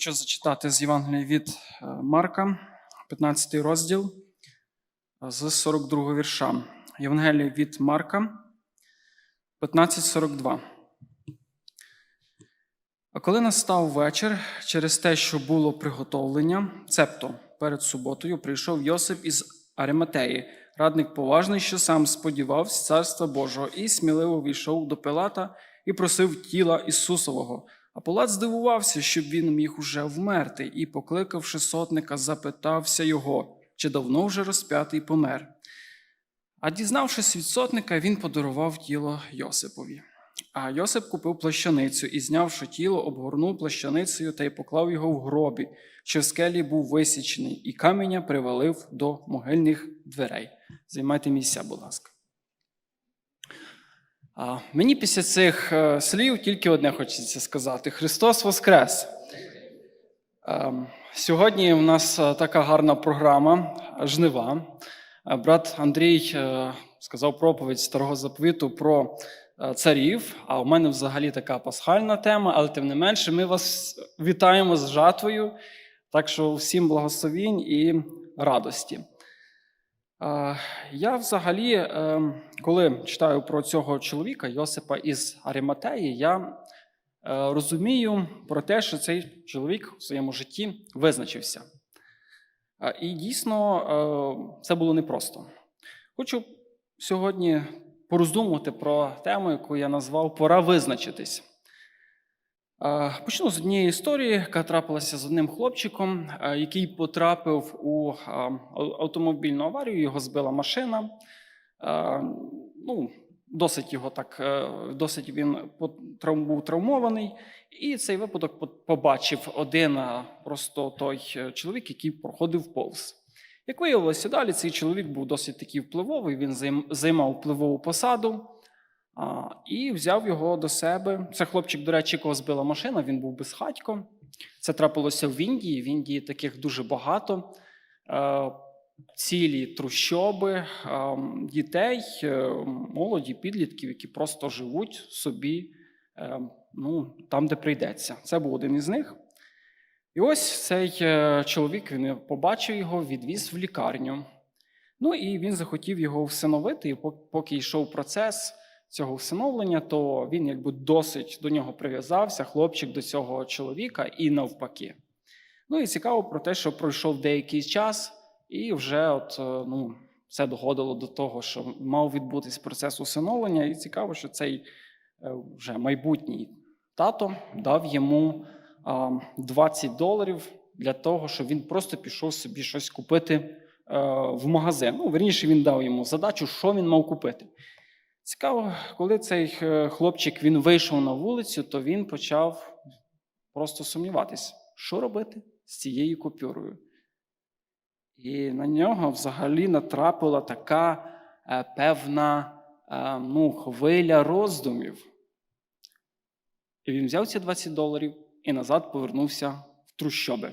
Хочу зачитати з Євангелія від е, Марка, 15 розділ е, з 42 вірша. Євангелія від Марка, 15.42. А коли настав вечір, через те, що було приготовлення, цебто перед суботою прийшов Йосип із Ариматеї, радник поважний, що сам сподівався царства Божого, і сміливо війшов до Пилата і просив тіла Ісусового. А Пилат здивувався, щоб він міг уже вмерти, і, покликавши сотника, запитався його, чи давно вже розп'ятий помер. А дізнавшись від сотника, він подарував тіло Йосипові. А Йосип купив плащаницю і, знявши тіло, обгорнув плащаницею та й поклав його в гробі, що в скелі був висічений, і каменя привалив до могильних дверей. Займайте місця, будь ласка. А, мені після цих е, слів тільки одне хочеться сказати: Христос Воскрес! Ем, Сьогодні у нас е, така гарна програма жнива. Е, Брат Андрій е, сказав проповідь старого заповіту про е, царів. А у мене взагалі така пасхальна тема, але тим не менше, ми вас вітаємо з жатвою. Так що всім благословінь і радості. Я взагалі, е, коли читаю про цього чоловіка Йосипа із Аріматеї, я е, розумію про те, що цей чоловік у своєму житті визначився. Е, І дійсно е, це було непросто. Хочу сьогодні пороздумувати про тему, яку я назвав Пора визначитись. Почну з однієї історії, яка трапилася з одним хлопчиком, який потрапив у автомобільну аварію, його збила машина. Ну, досить його так, е, досить він був травмований. І цей випадок побачив один просто той е, чоловік, який проходив повз. Як виявилося далі, цей чоловік був досить такий впливовий, він займав впливову посаду. І взяв його до себе. Це хлопчик, до речі, якого збила машина, він був безхатько. Це трапилося в Індії. В Індії таких дуже багато. Е, Цілі трущоби, е, дітей, е, молоді, підлітків, які просто живуть собі ну, там, де прийдеться. Це був один із них. І ось цей чоловік він побачив його, відвіз в лікарню. Ну і він захотів його всиновити, і пок- поки йшов процес цього всиновлення, то він якби досить до нього прив'язався, хлопчик до цього чоловіка і навпаки. Ну і цікаво про те, що пройшов деякий час, і вже от, е, ну, це доходило до того, що мав відбутись процес усиновлення. І цікаво, що цей е, вже майбутній тато дав йому 20 доларів для того, щоб він просто пішов собі щось купити е, в магазин. Ну, верніше, він дав йому задачу, що він мав купити. Цікаво, коли цей е, хлопчик він вийшов на вулицю, то він почав просто сумніватися, що робити з цією купюрою. І на нього взагалі натрапила така е, певна е, ну, хвиля роздумів. І він взяв ці 20 доларів і назад повернувся в трущоби.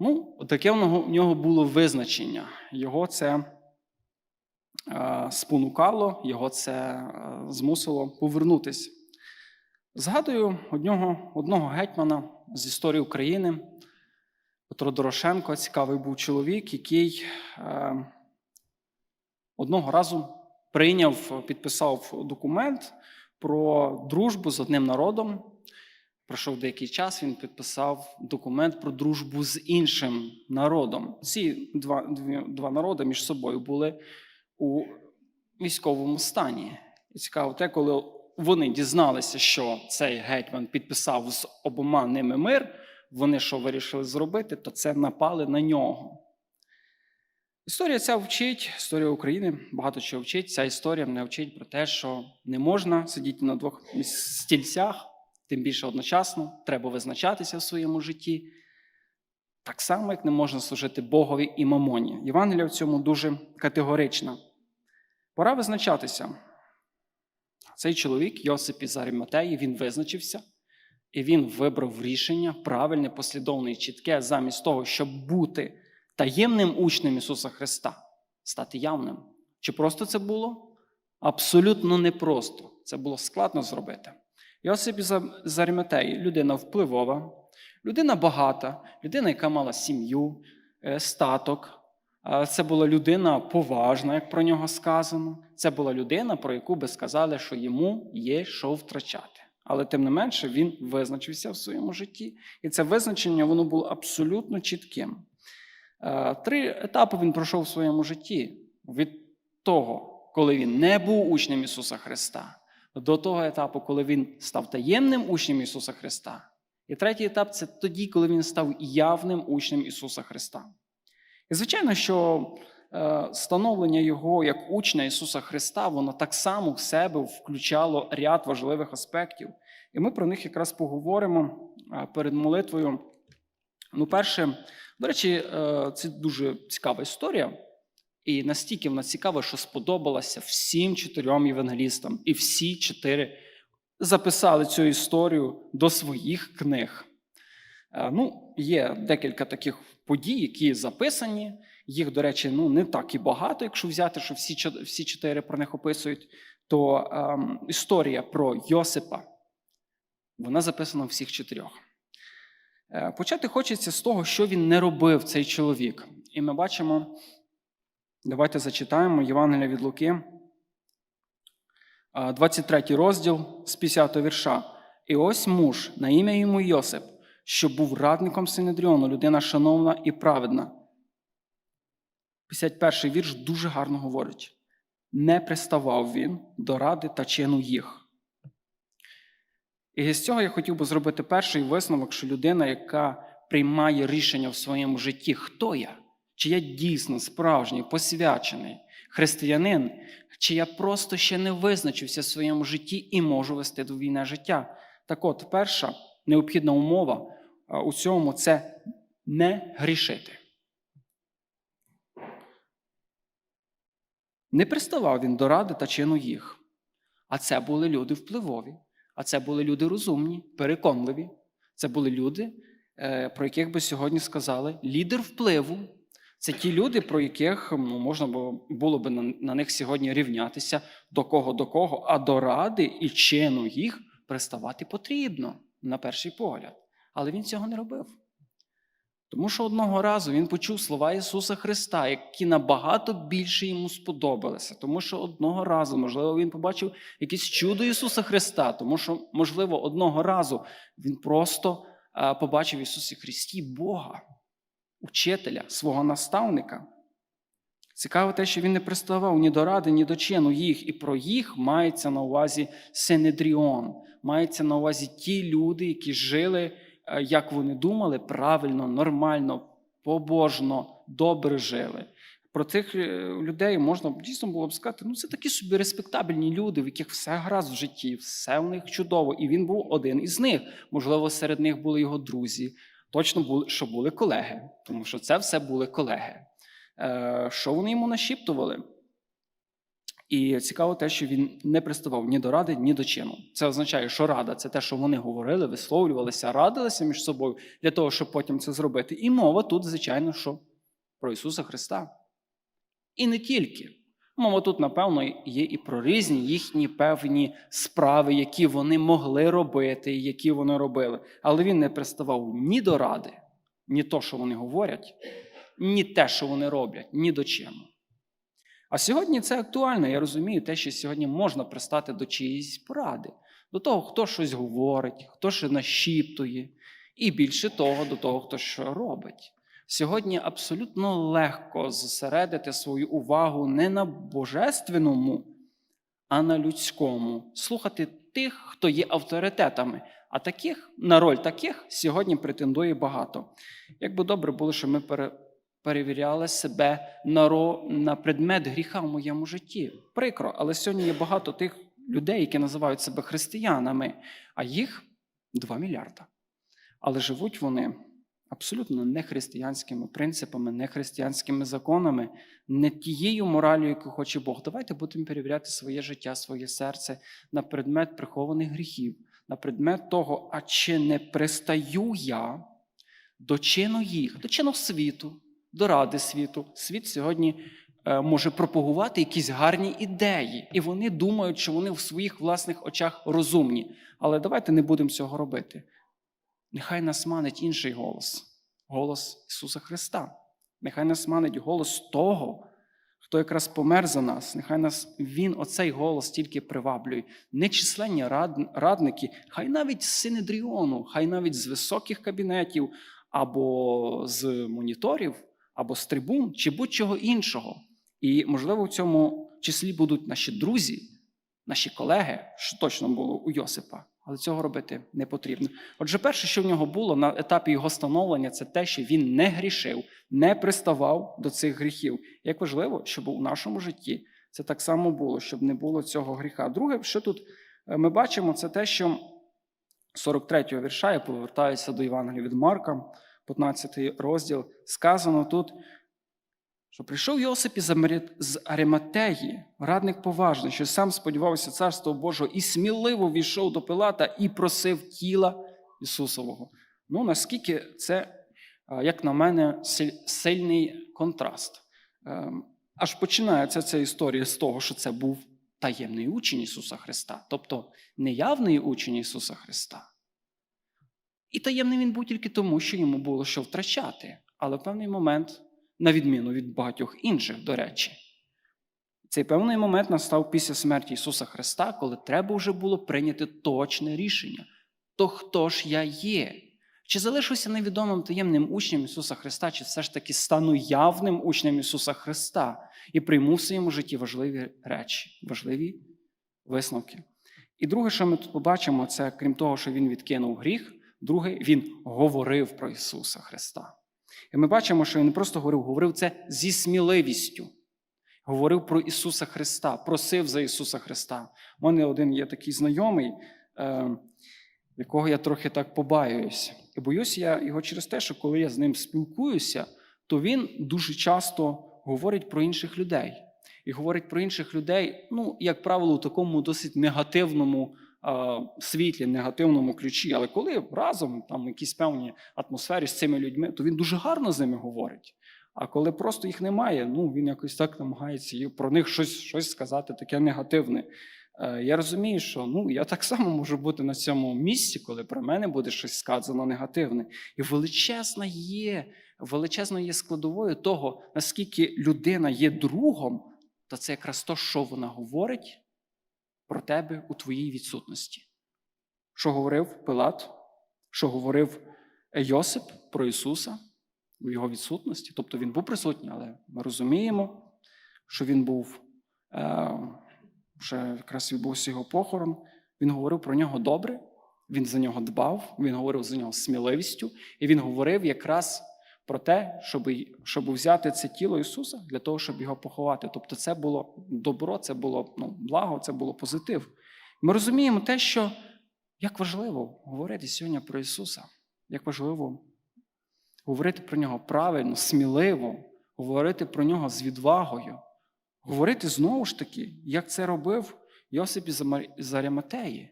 Ну, таке в нього, було визначення. Його це спонукало, його це е, змусило повернутися. Згадую одного, одного гетьмана з історії України, Петро Дорошенко, цікавий був чоловік, який е, одного разу прийняв, підписав документ про дружбу з одним народом. Пройшов деякий час, він підписав документ про дружбу з іншим народом. Ці два, два народи між собою були у військовому стані. І цікаво те, коли вони дізналися, що цей гетьман підписав з обома ними мир, вони що вирішили зробити, то це напали на нього. Історія ця вчить, історія України багато чого вчить. Ця історія мене вчить про те, що не можна сидіти на двох стільцях, тим більше одночасно, треба визначатися в своєму житті. Так само, як не можна служити Богові і мамоні. Євангелія в цьому дуже категорична. Пора визначатися. Цей чоловік, Йосип із Аріматеї, він визначився, і він вибрав рішення правильне, послідовне і чітке, замість того, щоб бути таємним учнем Ісуса Христа, стати явним. Чи просто це було? Абсолютно непросто. Це було складно зробити. Йосип із людина впливова, Людина багата, людина, яка мала сім'ю, е, статок. Це була людина поважна, як про нього сказано. Це була людина, про яку би сказали, що йому є що втрачати. Але тим не менше він визначився в своєму житті. І це визначення воно було абсолютно чітким. Три етапи він пройшов в своєму житті: від того, коли він не був учнем Ісуса Христа, до того етапу, коли він став таємним учнем Ісуса Христа. І третій етап це тоді, коли він став явним учнем Ісуса Христа. І звичайно, що е, становлення Його як учня Ісуса Христа, воно так само в себе включало ряд важливих аспектів. І ми про них якраз поговоримо е, перед молитвою. Ну, перше, до речі, е, це дуже цікава історія. І настільки вона цікава, що сподобалася всім чотирьом євангелістам. І всі чотири записали цю історію до своїх книг. Е, Ну, є декілька таких подій, які записані. Їх, до речі, ну не так і багато, якщо взяти, що всі всі чотири про них описують. То ем, історія про Йосипа, вона записана у всіх чотирьох. Е, Почати хочеться з того, що він не робив цей чоловік. І ми бачимо, давайте зачитаємо Євангелія від Луки, е, 23 розділ з 50 вірша. І ось муж на ім'я йому Йосип, що був радником Синедріону, людина шановна і праведна. 51 вірш дуже гарно говорить: не приставав він до ради та чину їх. І з цього я хотів би зробити перший висновок, що людина, яка приймає рішення в своєму житті, хто я? Чи я дійсно справжній, посвячений християнин, чи я просто ще не визначився в своєму житті і можу вести до війни життя? Так от, перша необхідна умова у цьому це не грішити. Не приставав він до ради та чину їх. А це були люди впливові, а це були люди розумні, переконливі. Це були люди, е, про яких би сьогодні сказали лідер впливу. Це ті люди, про яких ну, можна було- би на, на них сьогодні рівнятися до кого до кого, а до ради і чину їх приставати потрібно на перший погляд. Але він цього не робив. Тому що одного разу він почув слова Ісуса Христа, які набагато більше йому сподобалися. Тому що одного разу, можливо, він побачив якесь чудо Ісуса Христа, тому що, можливо, одного разу він просто побачив Ісусі Христі Бога, учителя, свого наставника. Цікаво те, що він не приставав ні до ради, ні до чину їх, і про їх мається на увазі Синедріон, мається на увазі ті люди, які жили, е, як вони думали, правильно, нормально, побожно, добре жили. Про тих е, людей можна дійсно було б сказати, ну це такі собі респектабельні люди, в яких все гаразд в житті, все в них чудово. І він був один із них. Можливо, серед них були його друзі, точно були, що були колеги, тому що це все були колеги. Е, Що вони йому нашіптували? І цікаво те, що він не приставав ні до ради, ні до чину. Це означає, що рада це те, що вони говорили, висловлювалися, радилися між собою для того, щоб потім це зробити. І мова тут, звичайно, що про Ісуса Христа. І не тільки. Мова тут, напевно, є і про різні їхні певні справи, які вони могли робити, які вони робили. Але він не приставав ні до ради, ні то, що вони говорять, ні те, що вони роблять, ні до чому. А сьогодні це актуально. Я розумію те, що сьогодні можна пристати до чиїсь поради, до того, хто щось говорить, хто що нашіптує, і більше того, до того, хто що робить. Сьогодні абсолютно легко зосередити свою увагу не на божественному, а на людському, слухати тих, хто є авторитетами. А таких на роль таких сьогодні претендує багато. Як би добре було, що ми перевіряли себе на, предмет гріха в моєму житті. Прикро, але сьогодні є багато тих людей, які називають себе християнами, а їх 2 мільярда. Але живуть вони абсолютно не християнськими принципами, не християнськими законами, не тією моралю, яку хоче Бог. Давайте будемо перевіряти своє життя, своє серце на предмет прихованих гріхів, на предмет того, а чи не пристаю я до чину їх, до чину світу, до ради світу. Світ сьогодні е, може пропагувати якісь гарні ідеї, і вони думають, що вони в своїх власних очах розумні. Але давайте не будемо цього робити. нехай нас манить інший голос голос Ісуса Христа. Нехай нас манить голос того, хто якраз помер за нас. Нехай нас Він, оцей голос тільки приваблює. Нечисленні рад, радники, хай навіть з Синедріону, хай навіть з високих кабінетів, або з моніторів, або з трибун, чи будь-чого іншого. І, можливо, в цьому числі будуть наші друзі, наші колеги, що точно було у Йосипа. Але цього робити не потрібно. Отже, перше, що в нього було на етапі його становлення, це те, що він не грішив, не приставав до цих гріхів. Як важливо, щоб у нашому житті це так само було, щоб не було цього гріха. Друге, що тут е, ми бачимо, це те, що 43-го вірша, я повертаюся до Євангелія від Марка, 15 розділ, сказано тут, що прийшов Йосип із Ариматеї, радник поважний, що сам сподівався Царства Божого, і сміливо війшов до Пилата і просив тіла Ісусового. Ну, наскільки це, як на мене, сильний контраст. Ем, Аж починається ця історія з того, що це був таємний учень Ісуса Христа, тобто неявний учень Ісуса Христа. І таємний він був тільки тому, що йому було що втрачати. Але в певний момент, на відміну від багатьох інших, до речі, цей певний момент настав після смерті Ісуса Христа, коли треба вже було прийняти точне рішення. То хто ж я є? Чи залишуся невідомим таємним учнем Ісуса Христа, чи все ж таки стану явним учнем Ісуса Христа і прийму в своєму житті важливі речі, важливі висновки. І друге, що ми тут побачимо, це крім того, що Він відкинув гріх, друге, Він говорив про Ісуса Христа. І ми бачимо, що він не просто говорив, говорив це зі сміливістю. Говорив про Ісуса Христа, просив за Ісуса Христа. У мене один є такий знайомий, е, якого я трохи так побаююсь. І боюсь я його через те, що коли я з ним спілкуюся, то він дуже часто говорить про інших людей. І говорить про інших людей, ну, як правило, у такому досить негативному світлі, негативному ключі. Але коли разом там в якійсь певній атмосфері з цими людьми, то він дуже гарно з ними говорить. А коли просто їх немає, ну він якось так намагається про них щось, щось сказати, таке негативне. Е, Я розумію, що ну я так само можу бути на цьому місці, коли про мене буде щось сказано негативне. І величезна є, величезно є складовою того, наскільки людина є другом, то це якраз то, що вона говорить про тебе у твоїй відсутності. Що говорив Пилат, що говорив Йосип про Ісуса у його відсутності. Тобто він був присутній, але ми розуміємо, що він був, е, що якраз відбувся його похорон. Він говорив про нього добре, він за нього дбав, він говорив за нього сміливістю, і він говорив якраз про те, щоб, щоб взяти це тіло Ісуса для того, щоб його поховати. Тобто, це було добро, це було ну, благо, це було позитив. Ми розуміємо те, що як важливо говорити сьогодні про Ісуса, як важливо говорити про нього правильно, сміливо, говорити про нього з відвагою, говорити знову ж таки, як це робив Йосип із Аріматеї.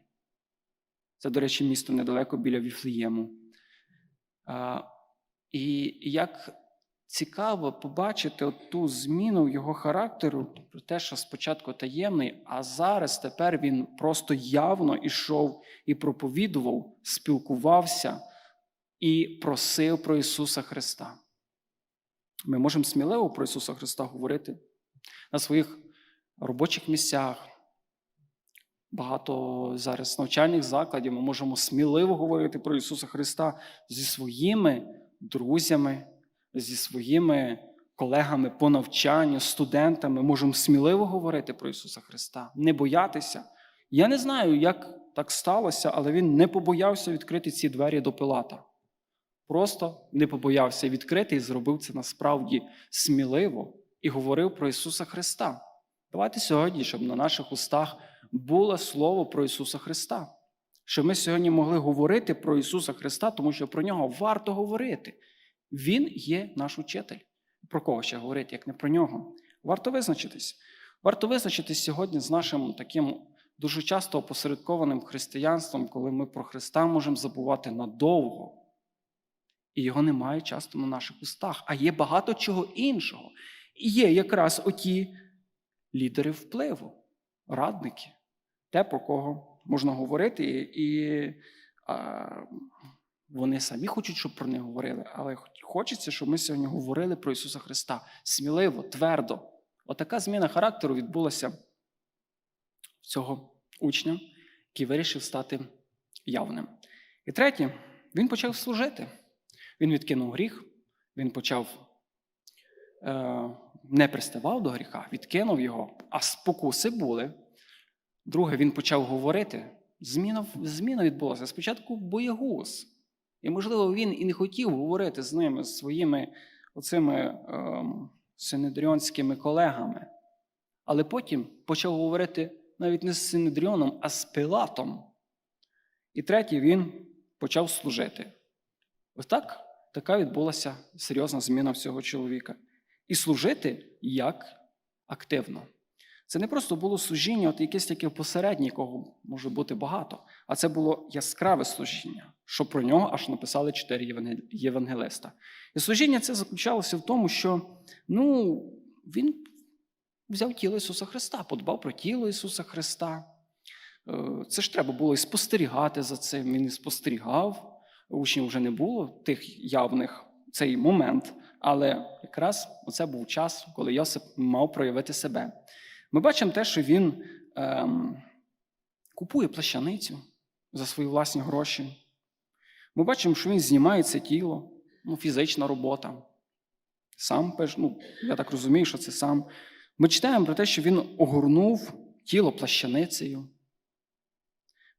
Це, до речі, місто недалеко біля Віфлеєму. І як цікаво побачити от ту зміну його характеру, про те, що спочатку таємний, а зараз тепер він просто явно ішов і проповідував, спілкувався і просив про Ісуса Христа. Ми можемо сміливо про Ісуса Христа говорити на своїх робочих місцях. Багато зараз навчальних закладів ми можемо сміливо говорити про Ісуса Христа зі своїми друзями, зі своїми колегами по навчанню, студентами. Можемо сміливо говорити про Ісуса Христа, не боятися. Я не знаю, як так сталося, але він не побоявся відкрити ці двері до Пилата. Просто не побоявся відкрити і зробив це насправді сміливо і говорив про Ісуса Христа. Давайте сьогодні, щоб на наших устах було слово про Ісуса Христа. Щоб ми сьогодні могли говорити про Ісуса Христа, тому що про нього варто говорити. Він є наш учитель. Про кого ще говорити, як не про нього? Варто визначитись. Варто визначитись сьогодні з нашим таким дуже часто опосередкованим християнством, коли ми про Христа можемо забувати надовго. І його немає часто на наших устах, а є багато чого іншого. І є якраз оті лідери впливу, радники, те, про кого можна говорити, і а, Вони самі хочуть, щоб про них говорили, але хочеться, щоб ми сьогодні говорили про Ісуса Христа сміливо, твердо. Отака зміна характеру відбулася в цього учня, який вирішив стати явним. І третє, він почав служити. Він відкинув гріх, він почав е, не приставав до гріха, відкинув його, а спокуси були. Друге, він почав говорити. Зміна, зміна відбулася. Спочатку боягуз. І, можливо, він і не хотів говорити з ними, з своїми оцими ем, синедріонськими колегами. Але потім почав говорити навіть не з Синедріоном, а з Пилатом. І третє, він почав служити. Ось так така відбулася серйозна зміна в цього чоловіка. І служити як активно. Це не просто було служіння, от якесь таке посереднє, якого може бути багато, а це було яскраве служіння, що про нього аж написали чотири євангелиста. І служіння це заключалося в тому, що ну, він взяв тіло Ісуса Христа, подбав про тіло Ісуса Христа. Е, Це ж треба було і спостерігати за цим. Він і спостерігав. Учнів вже не було тих явних цей момент, але якраз це був час, коли Йосип мав проявити себе. Ми бачимо те, що він ем, купує плащаницю за свої власні гроші. Ми бачимо, що він знімає це тіло, ну, фізична робота. Сам, ну, я так розумію, що це сам. Ми читаємо про те, що він огорнув тіло плащаницею.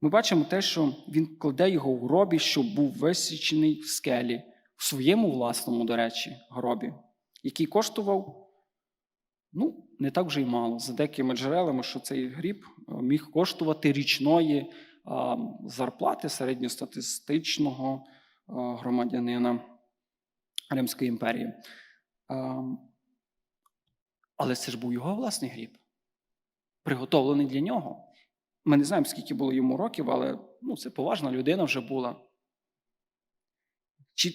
Ми бачимо те, що він кладе його в гробі, що був висічений в скелі, в своєму власному, до речі, гробі, який коштував ну, не так вже й мало. За деякими джерелами, що цей гріб е, міг коштувати річної зарплати середньостатистичного громадянина Римської імперії. Але це ж був його власний гріб, приготовлений для нього. Ми не знаємо, скільки було йому років, але ну, це поважна людина вже була.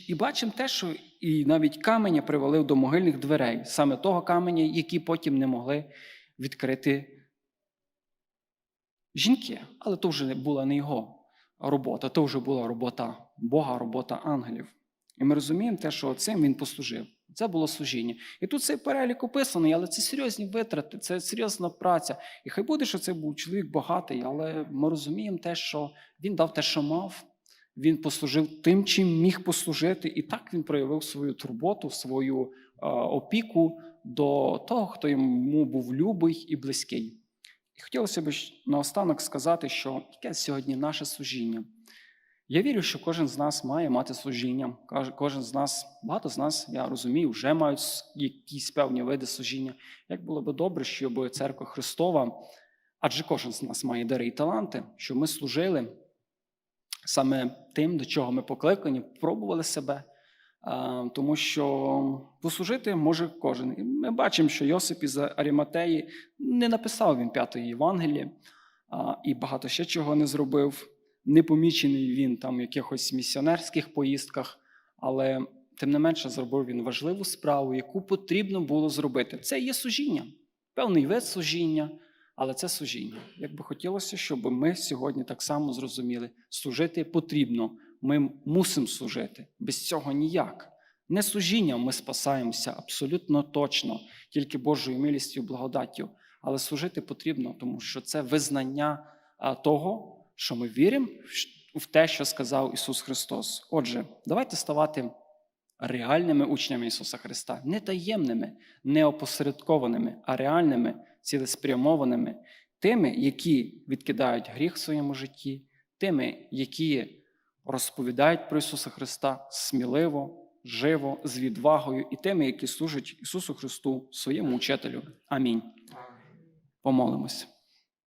І бачимо те, що і навіть каменя привалив до могильних дверей, саме того каменя, які потім не могли відкрити жінки. Але то вже була не його робота, то вже була робота Бога, робота ангелів. І ми розуміємо те, що цим він послужив. Це було служіння. І тут цей перелік описаний, але це серйозні витрати, це серйозна праця. І хай буде, що це був чоловік багатий, але ми розуміємо те, що він дав те, що мав. Він послужив тим, чим міг послужити, і так він проявив свою турботу, свою е, опіку до того, хто йому був любий і близький. І хотілося б наостанок сказати, що яке сьогодні наше служіння. Я вірю, що кожен з нас має мати служіння. Кожен з нас, багато з нас, я розумію, вже мають якісь певні види служіння. Як було би добре, щоб церква Христова, адже кожен з нас має дари і таланти, щоб ми служили саме тим, до чого ми покликані, пробували себе, тому що послужити може кожен. І ми бачимо, що Йосип із Аріматеї не написав він п'ятої Євангелії і багато ще чого не зробив. Не помічений він там в якихось місіонерських поїздках, але тим не менше зробив він важливу справу, яку потрібно було зробити. Це є служіння, певний вид служіння, але це служіння. Як би хотілося, щоб ми сьогодні так само зрозуміли, служити потрібно. Ми мусимо служити. Без цього ніяк. Не служінням ми спасаємося абсолютно точно, тільки Божою милістю і благодаттю. Але служити потрібно, тому що це визнання того, що ми віримо в- те, що сказав Ісус Христос. Отже, давайте ставати реальними учнями Ісуса Христа, не таємними, не опосередкованими, а реальними, цілеспрямованими, тими, які відкидають гріх в своєму житті, тими, які розповідають про Ісуса Христа сміливо, живо, з відвагою, і тими, які служать Ісусу Христу, своєму учителю. Амінь. Помолимось.